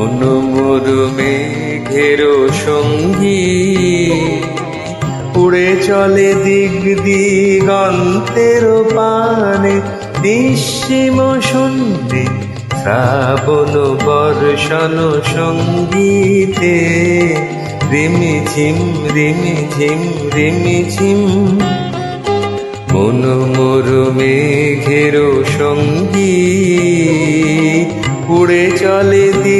মন মোর মেঘের সঙ্গী। উড়ে চলে দিগ দিগন্তের পানে নিঃসীম শূন্যে শ্রাবণ বর্ষণ সঙ্গীতে। রিমি ঝিম রিমি ঝিম রিমি ঝিম। মন মোর মেঘের সঙ্গী। উড়ে চলে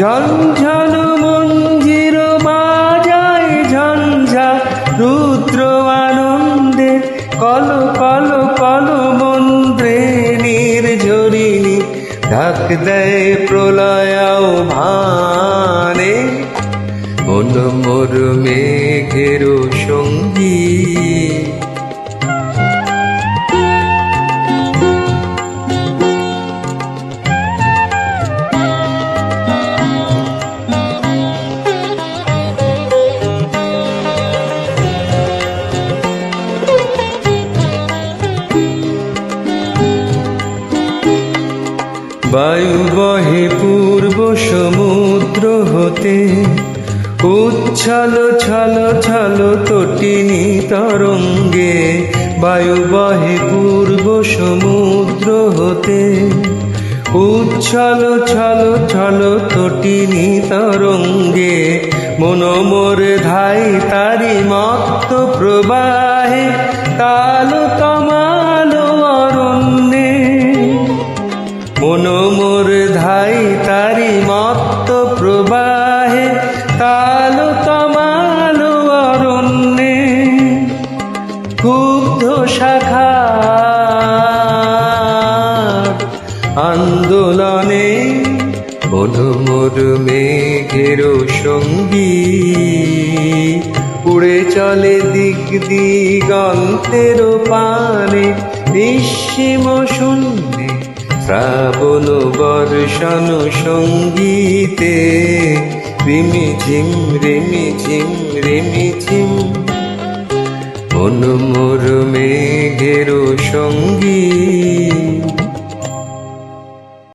ঝঞ্ঝন মঞ্জির বাজায় ঝঞ্ঝা, রুদ্র আনন্দে কল কল কল মন্ত্রে নির্ঝরিণী, ঢাক দেয় প্রলয় ভানে। মন মোর মেঘের সঙ্গী বায়ু বহে পূর্ব সমুদ্র হতে, উচ্ছল ছল ছল তটিনী তরঙ্গে বায়ু বহে পূর্ব সমুদ্র হতে, উচ্ছল ছল ছল তটিনী তরঙ্গে মনোমোর ধাই তারি মত্ত প্রবাহে তাল তাল তমাল অরণ্যে ক্ষুব্ধ শাখা। আন্দোলনে মনোমোর মেঘের সঙ্গী উড়ে চলে দিক দিগন্তের পানে নিঃসীম শূন্যে শ্রাবণ বর্ষণ সঙ্গীতে রিমি ঝিম রিমি ঝিম রিমি ঝিম। মন মোর মেঘের সঙ্গী